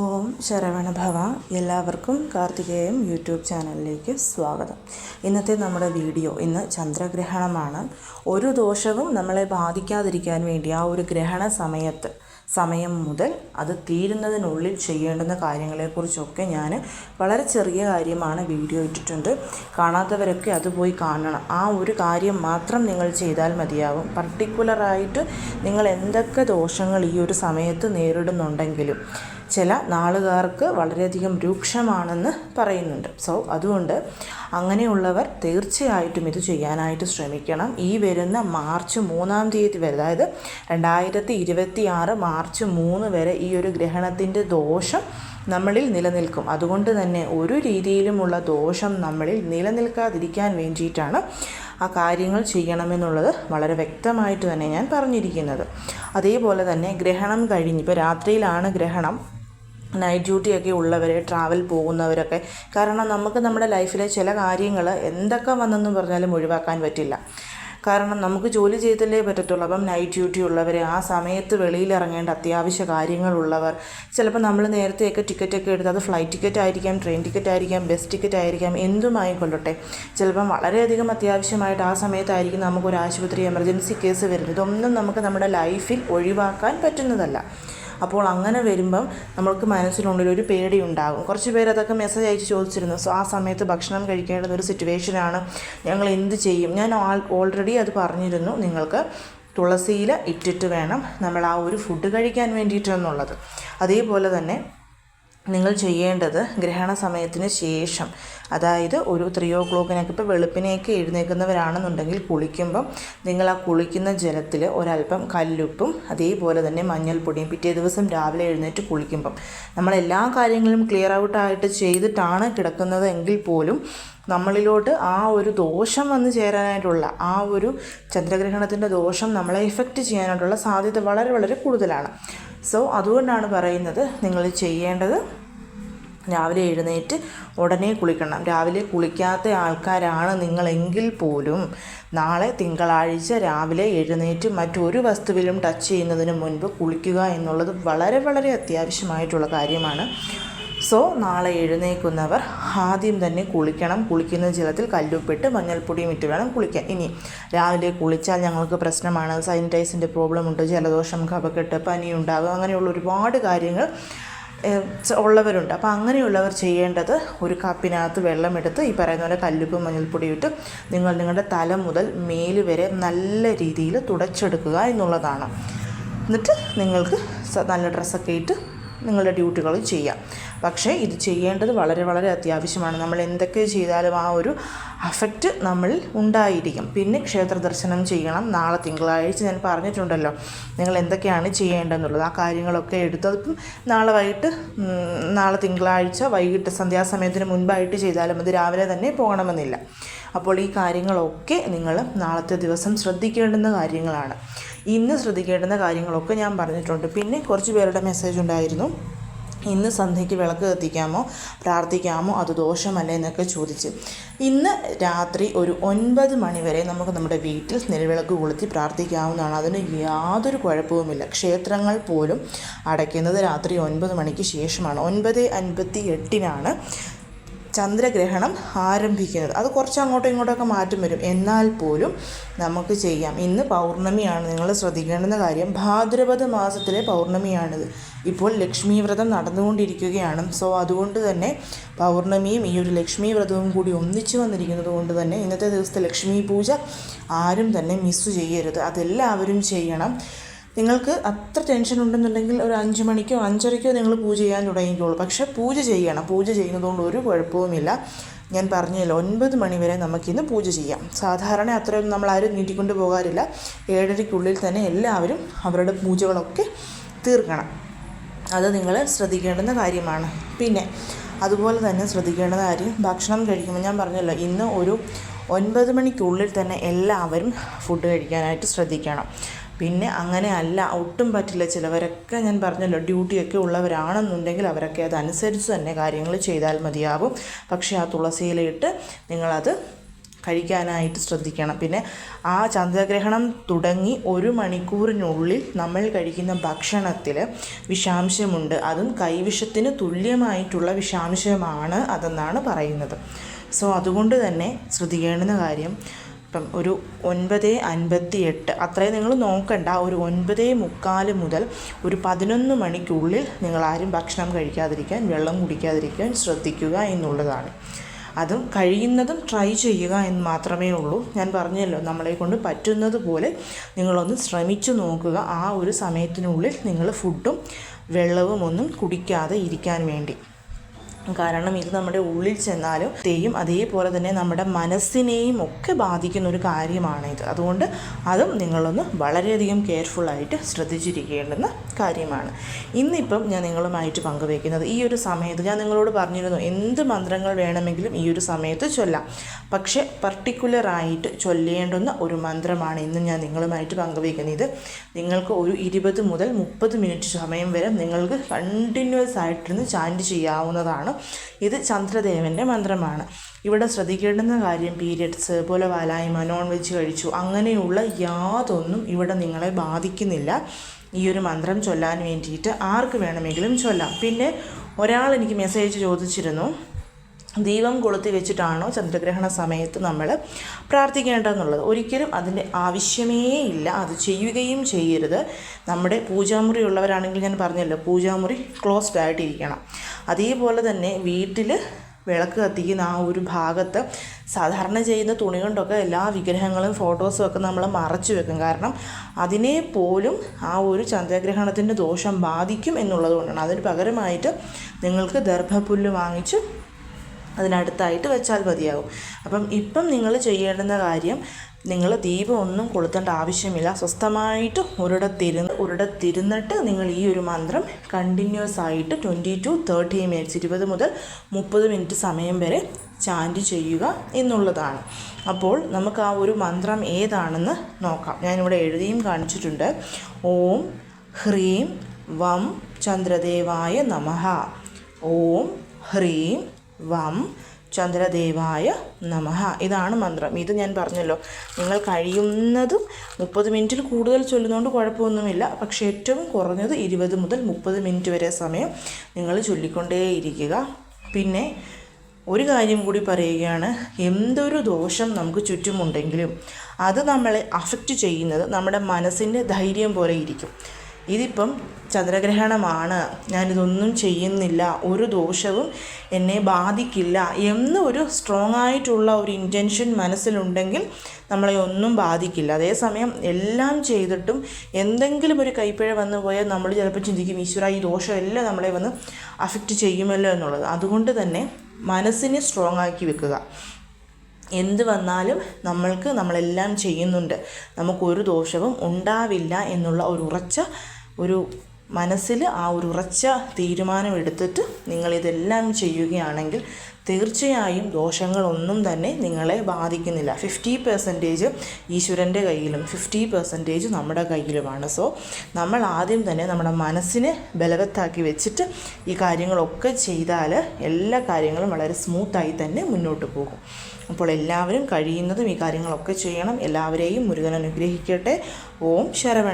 ഓം ശരവണഭവ എല്ലാവർക്കും കാർത്തികേയം യൂട്യൂബ് ചാനലിലേക്ക് സ്വാഗതം. ഇന്നത്തെ നമ്മുടെ വീഡിയോ ഇന്ന് ചന്ദ്രഗ്രഹണമാണ്. ഒരു ദോഷവും നമ്മളെ ബാധിക്കാതിരിക്കാൻ വേണ്ടി ആ ഒരു ഗ്രഹണ സമയത്ത് സമയം മുതൽ അത് തീരുന്നതിനുള്ളിൽ ചെയ്യേണ്ടുന്ന കാര്യങ്ങളെക്കുറിച്ചൊക്കെ ഞാൻ വളരെ ചെറിയ കാര്യമാണ് വീഡിയോ ഇട്ടിട്ടുണ്ട്. കാണാത്തവരൊക്കെ അത് പോയി കാണണം. ആ ഒരു കാര്യം മാത്രം നിങ്ങൾ ചെയ്താൽ മതിയാവും. പർട്ടിക്കുലറായിട്ട് നിങ്ങൾ എന്തൊക്കെ ദോഷങ്ങൾ ഈ ഒരു സമയത്ത് നേരിടുന്നുണ്ടെങ്കിലും ചില നാളുകാർക്ക് വളരെയധികം രൂക്ഷമാണെന്ന് പറയുന്നുണ്ട്. സോ അതുകൊണ്ട് അങ്ങനെയുള്ളവർ തീർച്ചയായിട്ടും ഇത് ചെയ്യാനായിട്ട് ശ്രമിക്കണം. ഈ വരുന്ന മാർച്ച് മൂന്നാം തീയതി വരെ അതായത് രണ്ടായിരത്തി ഇരുപത്തി ആറ് മാർച്ച് മൂന്ന് വരെ ഈ ഒരു ഗ്രഹണത്തിന്റെ ദോഷം നമ്മളിൽ നിലനിൽക്കും. അതുകൊണ്ട് തന്നെ ഒരു രീതിയിലുമുള്ള ദോഷം നമ്മളിൽ നിലനിൽക്കാതിരിക്കാൻ വേണ്ടിയിട്ടാണ് ആ കാര്യങ്ങൾ ചെയ്യണമെന്നുള്ളത് വളരെ വ്യക്തമായിട്ട് തന്നെ ഞാൻ പറഞ്ഞിരിക്കുന്നത്. അതേപോലെ തന്നെ ഗ്രഹണം കഴിഞ്ഞ് ഇപ്പോൾ രാത്രിയിലാണ് ഗ്രഹണം. നൈറ്റ് ഡ്യൂട്ടിയൊക്കെ ഉള്ളവർ ട്രാവൽ പോകുന്നവരൊക്കെ. കാരണം നമുക്ക് നമ്മുടെ ലൈഫിലെ ചില കാര്യങ്ങൾ എന്തൊക്കെ വന്നെന്ന് പറഞ്ഞാലും ഒഴിവാക്കാൻ പറ്റില്ല. കാരണം നമുക്ക് ജോലി ചെയ്തല്ലേ പറ്റത്തുള്ളൂ. അപ്പം നൈറ്റ് ഡ്യൂട്ടി ഉള്ളവർ ആ സമയത്ത് വെളിയിലിറങ്ങേണ്ട അത്യാവശ്യ കാര്യങ്ങളുള്ളവർ. ചിലപ്പോൾ നമ്മൾ നേരത്തെയൊക്കെ ടിക്കറ്റൊക്കെ എടുത്ത് അത് ഫ്ലൈറ്റ് ടിക്കറ്റ് ആയിരിക്കാം ട്രെയിൻ ടിക്കറ്റ് ആയിരിക്കാം ബസ് ടിക്കറ്റ് ആയിരിക്കാം എന്തുമായിക്കൊള്ളട്ടെ. ചിലപ്പം വളരെയധികം അത്യാവശ്യമായിട്ട് ആ സമയത്തായിരിക്കും നമുക്കൊരു ആശുപത്രി എമർജൻസി കേസ് വരുന്നത്. ഇതൊന്നും നമുക്ക് നമ്മുടെ ലൈഫിൽ ഒഴിവാക്കാൻ പറ്റുന്നതല്ല. അപ്പോൾ അങ്ങനെ വരുമ്പം നമ്മൾക്ക് മനസ്സിനുള്ളിൽ ഒരു പേടി ഉണ്ടാകും കുറച്ച് പേര് അതൊക്കെ മെസ്സേജ് അയച്ച് ചോദിച്ചിരുന്നു. സോ ആ സമയത്ത് ഭക്ഷണം കഴിക്കേണ്ടുന്ന ഒരു സിറ്റുവേഷനാണ് ഞങ്ങൾ എന്ത് ചെയ്യും? ഞാൻ ഓൾറെഡി അത് പറഞ്ഞിരുന്നു. നിങ്ങൾക്ക് തുളസിയില ഇട്ടിട്ട് വേണം. നമ്മൾ ആ ഒരു ഫുഡ് കഴിക്കാൻ വേണ്ടിയിട്ടെന്നുള്ളത്. അതേപോലെ തന്നെ നിങ്ങൾ ചെയ്യേണ്ടത് ഗ്രഹണ സമയത്തിന് ശേഷം. അതായത് ഒരു ത്രീ ഓ ക്ലോക്കിനൊക്കെ ഇപ്പോൾ വെളുപ്പിനേക്ക് എഴുന്നേൽക്കുന്നവരാണെന്നുണ്ടെങ്കിൽ കുളിക്കുമ്പം നിങ്ങൾ ആ കുളിക്കുന്ന ജലത്തിൽ ഒരല്പം കല്ലുപ്പും അതേപോലെ തന്നെ മഞ്ഞൾപ്പൊടിയും പിറ്റേ ദിവസം രാവിലെ എഴുന്നേറ്റ് കുളിക്കുമ്പം. നമ്മൾ എല്ലാ കാര്യങ്ങളും ക്ലിയർ ഔട്ടായിട്ട് ചെയ്തിട്ടാണ് കിടക്കുന്നത് എങ്കിൽ പോലും നമ്മളിലോട്ട് ആ ഒരു ദോഷം വന്നു ചേരാനായിട്ടുള്ള ആ ഒരു ചന്ദ്രഗ്രഹണത്തിന്റെ ദോഷം നമ്മളെ ഇഫക്റ്റ് ചെയ്യാനായിട്ടുള്ള സാധ്യത വളരെ വളരെ കൂടുതലാണ്. സോ അതുകൊണ്ടാണ് പറയുന്നത് നിങ്ങൾ ചെയ്യേണ്ടത് രാവിലെ എഴുന്നേറ്റ് ഉടനെ കുളിക്കണം. രാവിലെ കുളിക്കാത്ത ആൾക്കാരാണ് നിങ്ങളെങ്കിൽ പോലും. നാളെ തിങ്കളാഴ്ച രാവിലെ എഴുന്നേറ്റ് മറ്റൊരു വസ്തുവിലും ടച്ച് ചെയ്യുന്നതിന് മുൻപ് കുളിക്കുക എന്നുള്ളത് വളരെ വളരെ അത്യാവശ്യമായിട്ടുള്ള കാര്യമാണ്. സോ നാളെ എഴുന്നേൽക്കുന്നവർ ആദ്യം തന്നെ കുളിക്കണം. കുളിക്കുന്ന ജലത്തിൽ കല്ലുപ്പിട്ട് മഞ്ഞൾപ്പൊടിയും ഇട്ട് വേണം കുളിക്കാൻ. ഇനി രാവിലെ കുളിച്ചാൽ ഞങ്ങൾക്ക് പ്രശ്നമാണ്. സാനിറ്റൈസിന്റെ പ്രോബ്ലം ഉണ്ട്. ജലദോഷം കഫക്കെട്ട് പനി ഉണ്ടാകും അങ്ങനെയുള്ള ഒരുപാട് കാര്യങ്ങൾ ഉള്ളവരുണ്ട്. അപ്പോൾ അങ്ങനെയുള്ളവർ ചെയ്യേണ്ടത് ഒരു കപ്പിനകത്ത് വെള്ളമെടുത്ത് ഈ പറയുന്ന പോലെ കല്ലുപ്പ് മഞ്ഞൾപ്പൊടി ഇട്ട് നിങ്ങൾ നിങ്ങളുടെ തല മുതൽ മേൽ വരെ നല്ല രീതിയിൽ തുടച്ചെടുക്കുക എന്നുള്ളതാണ്. എന്നിട്ട് നിങ്ങൾക്ക് നല്ല ഡ്രസ്സൊക്കെ ഇട്ട് നിങ്ങളുടെ ഡ്യൂട്ടികൾ ചെയ്യാം. പക്ഷേ ഇത് ചെയ്യേണ്ടത് വളരെ വളരെ അത്യാവശ്യമാണ്. നമ്മൾ എന്തൊക്കെ ചെയ്താലും ആ ഒരു അഫക്റ്റ് നമ്മളിൽ ഉണ്ടായിരിക്കും. പിന്നെ ക്ഷേത്ര ദർശനം ചെയ്യണം. നാളെ തിങ്കളാഴ്ച ഞാൻ പറഞ്ഞിട്ടുണ്ടല്ലോ നിങ്ങൾ എന്തൊക്കെയാണ് ചെയ്യേണ്ടതെന്നുള്ളത്. ആ കാര്യങ്ങളൊക്കെ എടുത്തതിപ്പം നാളെ വൈകിട്ട് നാളെ തിങ്കളാഴ്ച വൈകിട്ട് സന്ധ്യാസമയത്തിന് മുൻപായിട്ട് ചെയ്താലും അത് രാവിലെ തന്നെ പോകണമെന്നില്ല. അപ്പോൾ ഈ കാര്യങ്ങളൊക്കെ നിങ്ങൾ നാളത്തെ ദിവസം ശ്രദ്ധിക്കേണ്ടുന്ന കാര്യങ്ങളാണ്. ഇന്ന് ശ്രദ്ധിക്കേണ്ടുന്ന കാര്യങ്ങളൊക്കെ ഞാൻ പറഞ്ഞിട്ടുണ്ട്. പിന്നെ കുറച്ച് പേരുടെ മെസ്സേജ് ഉണ്ടായിരുന്നു. ഇന്ന് സന്ധ്യയ്ക്ക് വിളക്ക് കത്തിക്കാമോ പ്രാർത്ഥിക്കാമോ അത് ദോഷമല്ലേ എന്നൊക്കെ ചോദിച്ച്. ഇന്ന് രാത്രി ഒരു ഒൻപത് മണിവരെ നമുക്ക് നമ്മുടെ വീട്ടിൽ നിലവിളക്ക് കൊളുത്തി പ്രാർത്ഥിക്കാവുന്നതാണ്. അതിന് യാതൊരു കുഴപ്പവുമില്ല. ക്ഷേത്രങ്ങൾ പോലും അടയ്ക്കുന്നത് രാത്രി ഒൻപത് മണിക്ക് ശേഷമാണ്. ഒൻപത് അൻപത്തി എട്ടിനാണ് ചന്ദ്രഗ്രഹണം ആരംഭിക്കുന്നത്. അത് കുറച്ച് അങ്ങോട്ടും ഇങ്ങോട്ടൊക്കെ മാറ്റം വരും. എന്നാൽ പോലും നമുക്ക് ചെയ്യാം. ഇന്ന് പൗർണമിയാണ്. നിങ്ങൾ ശ്രദ്ധിക്കേണ്ടുന്ന കാര്യം ഭാദ്രപദ മാസത്തിലെ പൗർണമിയാണിത്. ഇപ്പോൾ ലക്ഷ്മി വ്രതം നടന്നുകൊണ്ടിരിക്കുകയാണ്. സോ അതുകൊണ്ട് തന്നെ പൗർണമിയും ഈ ഒരു ലക്ഷ്മി വ്രതവും കൂടി ഒന്നിച്ചു വന്നിരിക്കുന്നത് കൊണ്ട് തന്നെ ഇന്നത്തെ ദിവസത്തെ ലക്ഷ്മി പൂജ ആരും തന്നെ മിസ്സ് ചെയ്യരുത്. അതെല്ലാവരും ചെയ്യണം. നിങ്ങൾക്ക് അത്ര ടെൻഷൻ ഉണ്ടെന്നുണ്ടെങ്കിൽ ഒരു അഞ്ച് മണിക്കോ അഞ്ചരയ്ക്കോ നിങ്ങൾ പൂജ ചെയ്യാൻ തുടങ്ങിക്കോളൂ. പക്ഷേ പൂജ ചെയ്യണം. പൂജ ചെയ്യുന്നതുകൊണ്ട് ഒരു കുഴപ്പവുമില്ല. ഞാൻ പറഞ്ഞല്ലോ ഒൻപത് മണിവരെ നമുക്കിന്ന് പൂജ ചെയ്യാം. സാധാരണ അത്രയൊന്നും നമ്മൾ ആരും നീട്ടിക്കൊണ്ട് പോകാറില്ല. ഏഴരയ്ക്കുള്ളിൽ തന്നെ എല്ലാവരും അവരുടെ പൂജകളൊക്കെ തീർക്കണം. അത് നിങ്ങൾ ശ്രദ്ധിക്കേണ്ടുന്ന കാര്യമാണ്. പിന്നെ അതുപോലെ തന്നെ ശ്രദ്ധിക്കേണ്ട കാര്യം ഭക്ഷണം കഴിക്കുമ്പോൾ ഞാൻ പറഞ്ഞല്ലോ ഇന്ന് ഒരു ഒൻപത് മണിക്കുള്ളിൽ തന്നെ എല്ലാവരും ഫുഡ് കഴിക്കാനായിട്ട് ശ്രദ്ധിക്കണം. പിന്നെ അങ്ങനെ അല്ല ഒട്ടും പറ്റില്ല. ചിലവരൊക്കെ ഞാൻ പറഞ്ഞല്ലോ ഡ്യൂട്ടിയൊക്കെ ഉള്ളവരാണെന്നുണ്ടെങ്കിൽ അവരൊക്കെ അതനുസരിച്ച് തന്നെ കാര്യങ്ങൾ ചെയ്താൽ മതിയാവും. പക്ഷേ ആ തുളസിയിലിട്ട് നിങ്ങളത് കഴിക്കാനായിട്ട് ശ്രദ്ധിക്കണം. പിന്നെ ആ ചന്ദ്രഗ്രഹണം തുടങ്ങി ഒരു മണിക്കൂറിനുള്ളിൽ നമ്മൾ കഴിക്കുന്ന ഭക്ഷണത്തിൽ വിഷാംശമുണ്ട്. അതും കൈവിഷത്തിന് തുല്യമായിട്ടുള്ള വിഷാംശമാണ് അതെന്നാണ് പറയുന്നത്. സോ അതുകൊണ്ട് തന്നെ ശ്രദ്ധിക്കേണ്ടുന്ന കാര്യം ഇപ്പം ഒരു ഒൻപത് അൻപത്തി എട്ട് അത്രയും നിങ്ങൾ നോക്കണ്ട. ഒരു ഒൻപത് മുക്കാൽ മുതൽ ഒരു പതിനൊന്ന് മണിക്കുള്ളിൽ നിങ്ങൾ ആരും ഭക്ഷണം കഴിക്കാതിരിക്കാൻ വെള്ളം കുടിക്കാതിരിക്കാൻ ശ്രദ്ധിക്കുക എന്നുള്ളതാണ്. അതും കഴിയുന്നതും ട്രൈ ചെയ്യുക എന്ന് മാത്രമേ ഉള്ളൂ. ഞാൻ പറഞ്ഞല്ലോ നമ്മളെ കൊണ്ട് പറ്റുന്നത് പോലെ നിങ്ങളൊന്ന് ശ്രമിച്ചു നോക്കുക. ആ ഒരു സമയത്തിനുള്ളിൽ നിങ്ങൾ ഫുഡും വെള്ളവും ഒന്നും കുടിക്കാതെ ഇരിക്കാൻ വേണ്ടി. കാരണം ഇത് നമ്മുടെ ഉള്ളിൽ ചെന്നാലും തെയ്യും അതേപോലെ തന്നെ നമ്മുടെ മനസ്സിനെയും ഒക്കെ ബാധിക്കുന്ന ഒരു കാര്യമാണ് ഇത്. അതുകൊണ്ട് അതും നിങ്ങളൊന്ന് വളരെയധികം കെയർഫുള്ളായിട്ട് ശ്രദ്ധിച്ചിരിക്കേണ്ടുന്ന കാര്യമാണ്. ഇന്നിപ്പം ഞാൻ നിങ്ങളുമായിട്ട് പങ്കുവയ്ക്കുന്നത് ഈ ഒരു സമയത്ത് ഞാൻ നിങ്ങളോട് പറഞ്ഞിരുന്നു എന്ത് മന്ത്രങ്ങൾ വേണമെങ്കിലും ഈ ഒരു സമയത്ത് ചൊല്ലാം. പക്ഷേ പർട്ടിക്കുലറായിട്ട് ചൊല്ലേണ്ടുന്ന ഒരു മന്ത്രമാണ് ഇന്ന് ഞാൻ നിങ്ങളുമായിട്ട് പങ്കുവയ്ക്കുന്നത്. നിങ്ങൾക്ക് ഒരു ഇരുപത് മുതൽ മുപ്പത് മിനിറ്റ് സമയം വരെ നിങ്ങൾക്ക് കണ്ടിന്യൂസ് ആയിട്ടിരുന്ന് ചാന്റ് ചെയ്യാവുന്നതാണ് ഇത് ചന്ദ്രദേവന്റെ മന്ത്രമാണ്. ഇവിടെ ശ്രദ്ധിക്കേണ്ടുന്ന കാര്യം പീരിയഡ്സ് പോലെ വാലായ്മ നോൺ വെജ് കഴിച്ചു. അങ്ങനെയുള്ള യാതൊന്നും ഇവിടെ നിങ്ങളെ ബാധിക്കുന്നില്ല. ഈ ഒരു മന്ത്രം ചൊല്ലാൻ വേണ്ടിയിട്ട് ആർക്ക് വേണമെങ്കിലും ചൊല്ലാം. പിന്നെ ഒരാൾ എനിക്ക് മെസ്സേജ് ചോദിച്ചിരുന്നു. ദീപം കൊളുത്തി വെച്ചിട്ടാണോ ചന്ദ്രഗ്രഹണ സമയത്ത് നമ്മൾ പ്രാർത്ഥിക്കേണ്ടതെന്നുള്ളത്. ഒരിക്കലും അതിന്റെ ആവശ്യമേ ഇല്ല. അത് ചെയ്യുകയും ചെയ്യരുത്. നമ്മുടെ പൂജാമുറി ഉള്ളവരാണെങ്കിൽ ഞാൻ പറഞ്ഞല്ലോ പൂജാമുറി ക്ലോസ്ഡ് ആയിട്ടിരിക്കണം. അതേപോലെ തന്നെ വീട്ടിൽ വിളക്ക് കത്തിക്കുന്ന ആ ഒരു ഭാഗത്ത് സാധാരണ ചെയ്യുന്ന തുണി കൊണ്ടൊക്കെ എല്ലാ വിഗ്രഹങ്ങളും ഫോട്ടോസും ഒക്കെ നമ്മൾ മറച്ചു വെക്കും. കാരണം അതിനെ പോലും ആ ഒരു ചന്ദ്രഗ്രഹണത്തിന്റെ ദോഷം ബാധിക്കും എന്നുള്ളത് കൊണ്ടാണ്. അതിന് പകരമായിട്ട് നിങ്ങൾക്ക് ദർഭപുല്ല് വാങ്ങിച്ച് അതിനടുത്തായിട്ട് വെച്ചാൽ മതിയാകും. അപ്പം ഇപ്പം നിങ്ങൾ ചെയ്യേണ്ടുന്ന കാര്യം നിങ്ങൾ ദീപം ഒന്നും കൊളുത്തേണ്ട ആവശ്യമില്ല. സ്വസ്ഥമായിട്ട് ഒരിടത്തിരുന്ന് ഒരിടത്തിരുന്നിട്ട് നിങ്ങൾ ഈ ഒരു മന്ത്രം കണ്ടിന്യൂസ് ആയിട്ട് ട്വന്റി ടു തേർട്ടി മിനിറ്റ്സ് ഇരുപത് മുതൽ മുപ്പത് മിനിറ്റ് സമയം വരെ ചാന്റ് ചെയ്യുക എന്നുള്ളതാണ്. അപ്പോൾ നമുക്ക് ആ ഒരു മന്ത്രം ഏതാണെന്ന് നോക്കാം. ഞാനിവിടെ എഴുതിയും കാണിച്ചിട്ടുണ്ട്. ഓം ഹ്രീം വം ചന്ദ്രദേവായ നമഃ ഓം ഹ്രീം വം ചന്ദ്രദേവായ നമഹ ഇതാണ് മന്ത്രം. ഇത് ഞാൻ പറഞ്ഞല്ലോ. നിങ്ങൾ കഴിയുന്നതും മുപ്പത് മിനിറ്റിൽ കൂടുതൽ ചൊല്ലുന്നതുകൊണ്ട് കുഴപ്പമൊന്നുമില്ല. പക്ഷേ ഏറ്റവും കുറഞ്ഞത് ഇരുപത് മുതൽ മുപ്പത് മിനിറ്റ് വരെ സമയം നിങ്ങൾ ചൊല്ലിക്കൊണ്ടേയിരിക്കുക. പിന്നെ ഒരു കാര്യം കൂടി പറയുകയാണ്. എന്തൊരു ദോഷം നമുക്ക് ചുറ്റുമുണ്ടെങ്കിലും അത് നമ്മളെ അഫക്റ്റ് ചെയ്യുന്നത് നമ്മുടെ മനസ്സിന്റെ ധൈര്യം പോലെ ഇരിക്കും. ഇതിപ്പം ചന്ദ്രഗ്രഹണമാണ്. ഞാനിതൊന്നും ചെയ്യുന്നില്ല. ഒരു ദോഷവും എന്നെ ബാധിക്കില്ല. എന്ന് ഒരു സ്ട്രോങ് ആയിട്ടുള്ള ഒരു ഇന്റൻഷൻ മനസ്സിലുണ്ടെങ്കിൽ നമ്മളെ ഒന്നും ബാധിക്കില്ല. അതേസമയം എല്ലാം ചെയ്തിട്ടും എന്തെങ്കിലും ഒരു കൈപ്പിഴ വന്നു പോയാൽ നമ്മൾ ചിലപ്പോൾ ചിന്തിക്കും ഈശ്വര ഈ ദോഷമെല്ലാം നമ്മളെ വന്ന് അഫക്റ്റ് ചെയ്യുമല്ലോ എന്നുള്ളത്. അതുകൊണ്ട് തന്നെ മനസ്സിനെ സ്ട്രോങ് ആക്കി വെക്കുക. എന്ത് വന്നാലും നമ്മൾക്ക് നമ്മളെല്ലാം ചെയ്യുന്നുണ്ട്. നമുക്കൊരു ദോഷവും ഉണ്ടാവില്ല എന്നുള്ള ഒരു ഉറച്ച ഒരു മനസ്സിൽ ആ ഒരു ഉറച്ച തീരുമാനമെടുത്തിട്ട് നിങ്ങളിതെല്ലാം ചെയ്യുകയാണെങ്കിൽ തീർച്ചയായും ദോഷങ്ങളൊന്നും തന്നെ നിങ്ങളെ ബാധിക്കുന്നില്ല. ഫിഫ്റ്റി പെർസെന്റേജ് ഈശ്വരന്റെ കയ്യിലും ഫിഫ്റ്റി പെർസെന്റേജ് നമ്മുടെ കയ്യിലുമാണ്. സോ നമ്മൾ ആദ്യം തന്നെ നമ്മുടെ മനസ്സിനെ ബലവത്താക്കി വെച്ചിട്ട് ഈ കാര്യങ്ങളൊക്കെ ചെയ്താൽ എല്ലാ കാര്യങ്ങളും വളരെ സ്മൂത്തായി തന്നെ മുന്നോട്ട് പോകും. അപ്പോൾ എല്ലാവരും കഴിയുന്നതും ഈ കാര്യങ്ങളൊക്കെ ചെയ്യണം. എല്ലാവരെയും മുരുകൻ അനുഗ്രഹിക്കട്ടെ. ഓം ശരവൺ